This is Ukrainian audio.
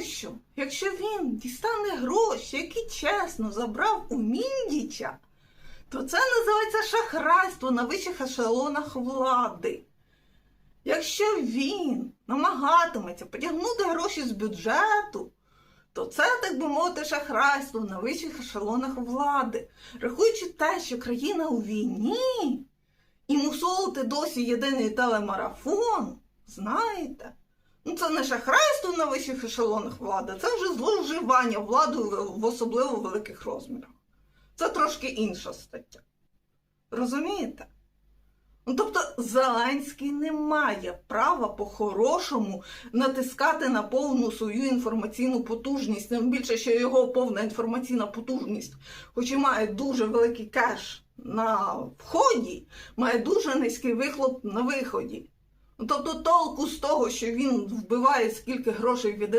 Що, якщо він дістане гроші, які чесно забрав у Міндіча, то це називається шахрайство на вищих ешелонах влади. Якщо він намагатиметься потягнути гроші з бюджету, то це, так би мовити, шахрайство на вищих ешелонах влади. Рахуючи те, що країна у війні, і мусолити досі єдиний телемарафон, знаєте, це не шахрайство на вищих ешелонах влади, це вже зловживання владою в особливо великих розмірах. Це трошки інша стаття. Розумієте? Ну, тобто Зеленський не має права по-хорошому натискати на повну свою інформаційну потужність. Тим більше, що його повна інформаційна потужність, хоч і має дуже великий кеш на вході, має дуже низький вихлоп на виході. Ну, тобто толку з того, що він вбиває скільки грошей від